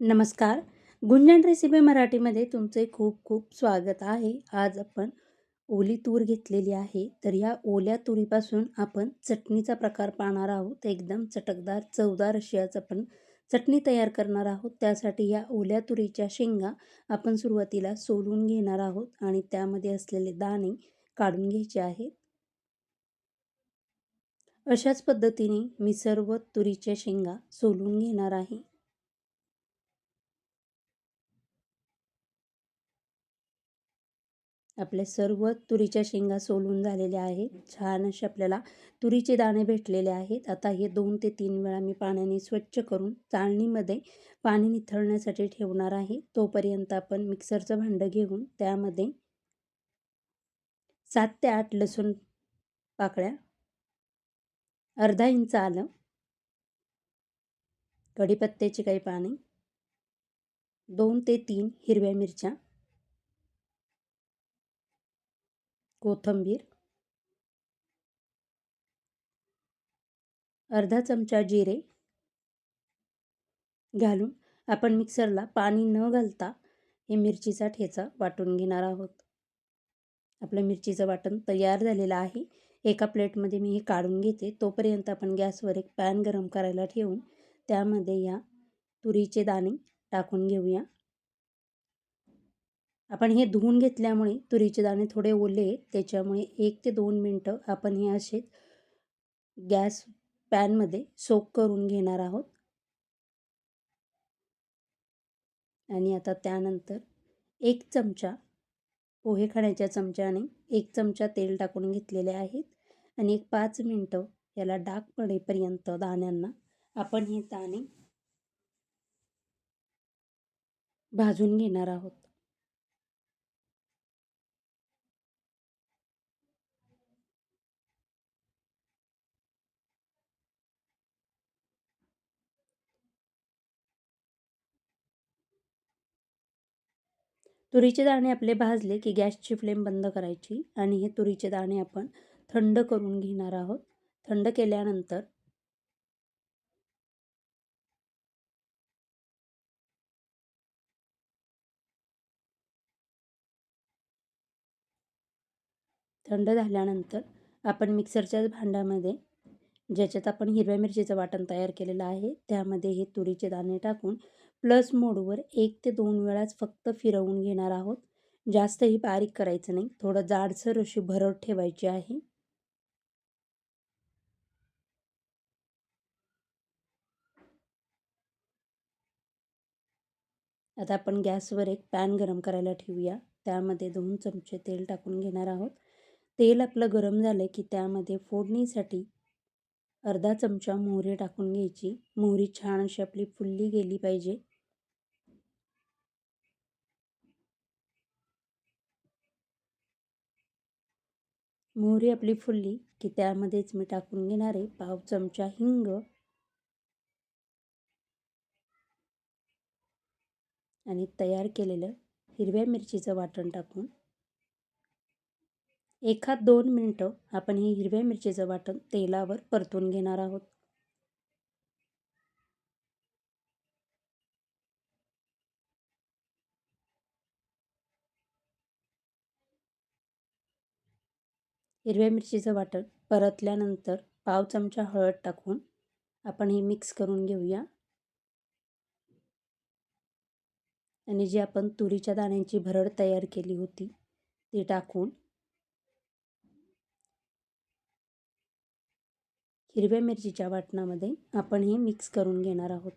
नमस्कार. गुंजन रेसिपी मराठीमध्ये तुमचे खूप खूप स्वागत आहे. आज आपण ओली तूर घेतलेली आहे. तर या ओल्या तुरीपासून आपण चटणीचा प्रकार पाहणार आहोत. एकदम चटकदार चवदार अशी आज आपण चटणी तयार करणार आहोत. त्यासाठी या ओल्या तुरीच्या शेंगा आपण सुरुवातीला सोलून घेणार आहोत आणि त्यामध्ये असलेले दाणे काढून घ्यायचे आहेत. अशाच पद्धतीने मी सर्व तुरीच्या शेंगा सोलून घेणार आहे. आपल्या सर्व तुरीच्या शेंगा सोलून झालेल्या आहेत. छान असे आपल्याला तुरीचे दाणे भेटलेले आहेत. आता हे दोन ते तीन वेळा मी पाण्याने स्वच्छ करून चाळणीमध्ये पाणी निथळण्यासाठी ठेवणार आहे. तोपर्यंत आपण मिक्सरचं भांडं घेऊन त्यामध्ये सात ते आठ लसूण पाकळ्या अर्धा इंच आलं कढीपत्त्याची काही पाने दोन ते तीन हिरव्या मिरच्या कोथंबीर अर्धा चमचा जिरे घालून आपण मिक्सरला पाणी न घालता हे मिरचीचा ठेचा वाटून घेणार आहोत. आपलं मिरचीचं वाटण तयार झालेलं आहे. एका प्लेटमध्ये मी हे काढून घेते. तोपर्यंत आपण गॅसवर एक पॅन गरम करायला ठेवून त्यामध्ये या तुरीचे दाणे टाकून घेऊया. आपण हे धुवून घेतल्यामुळे तुरीचे दाणे थोडे ओले त्याच्यामुळे एक ते दोन मिनटं आपण हे असे गॅस पॅनमध्ये सोक करून घेणार आहोत. आणि आता त्यानंतर एक चमचा पोहे खाण्याच्या चमच्याने एक चमचा तेल टाकून घेतलेले आहेत आणि एक पाच मिनटं याला डाग पडेपर्यंत दाण्यांना आपण हे दाणे भाजून घेणार आहोत. तुरीचे दाणे आपले भाजले की गॅसची फ्लेम बंद करायची आणि हे तुरीचे दाणे आपण थंड करून घेणार आहोत. थंड केल्यानंतर थंड झाल्यानंतर आपण मिक्सरच्याच भांड्यामध्ये ज्याच्यात आपण हिरव्या मिरचीचं वाटण तयार केलेलं आहे. त्यामध्ये हे तुरीचे दाणे टाकून प्लस मोडवर एक ते दोन वेळाच फक्त फिरवून घेणार आहोत. जास्तही बारीक करायचं नाही. थोडं जाडसर अशी भरड ठेवायची आहे. आता आपण गॅसवर एक पॅन गरम करायला ठेवूया. त्यामध्ये दोन चमचे तेल टाकून घेणार आहोत. तेल आपलं गरम झालं की त्यामध्ये फोडणीसाठी अर्धा चमचा मोहरी टाकून घ्यायची. मोहरी छान अशी आपली फुलली गेली पाहिजे. मोहरी आपली फुलली की त्यामध्येच मी टाकून घेणार आहे पाव चमचा हिंग. आणि तयार केलेलं हिरव्या मिरचीचं वाटण टाकून. एखाद दोन मिनटं आपण हे हिरव्या मिरचीचं वाटण तेलावर परतून घेणार आहोत. हिरव्या मिरचीचं वाटण परतल्यानंतर पाव चमचा हळद टाकून आपण हे मिक्स करून घेऊया. आणि जी आपण तुरीच्या दाण्यांची भरड तयार केली होती ती टाकून हिरव्या मिरचीच्या वाटणामध्ये आपण हे मिक्स करून घेणार आहोत.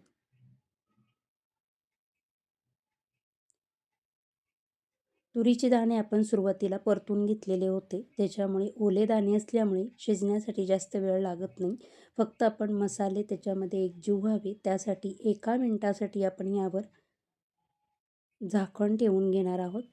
तुरीचे दाणे आपण सुरुवातीला परतून घेतलेले होते. त्याच्यामुळे ओले दाणे असल्यामुळे शिजण्यासाठी जास्त वेळ लागत नाही. फक्त आपण मसाले त्याच्यामध्ये एकजीव व्हावे. त्यासाठी एका मिनटासाठी आपण यावर झाकण ठेवून घेणार आहोत.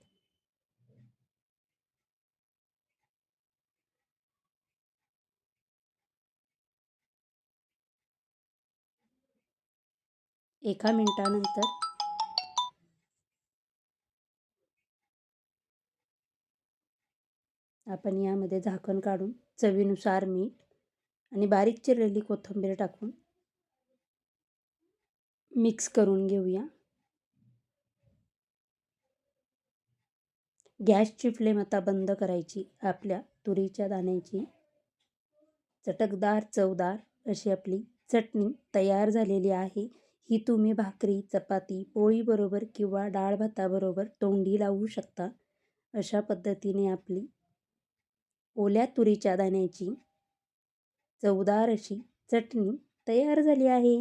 एका मिनटानंतर. आपण यामध्ये झाकण काढून चवीनुसार मीठ आणि बारीक चिरलेली कोथिंबीर टाकून मिक्स करून घेऊया. गॅसची फ्लेम आता बंद करायची आपल्या तुरीच्या दाण्याची. चटकदार चवदार अशी आपली चटणी तयार झालेली आहे. ही तुम्ही भाकरी चपाती पोळीबरोबर किंवा डाळ भाताबरोबर तोंडी लावू शकता. अशा पद्धतीने आपली ओल्या तुरीच्या दाण्याची चवदार अशी चटणी तयार झाली आहे.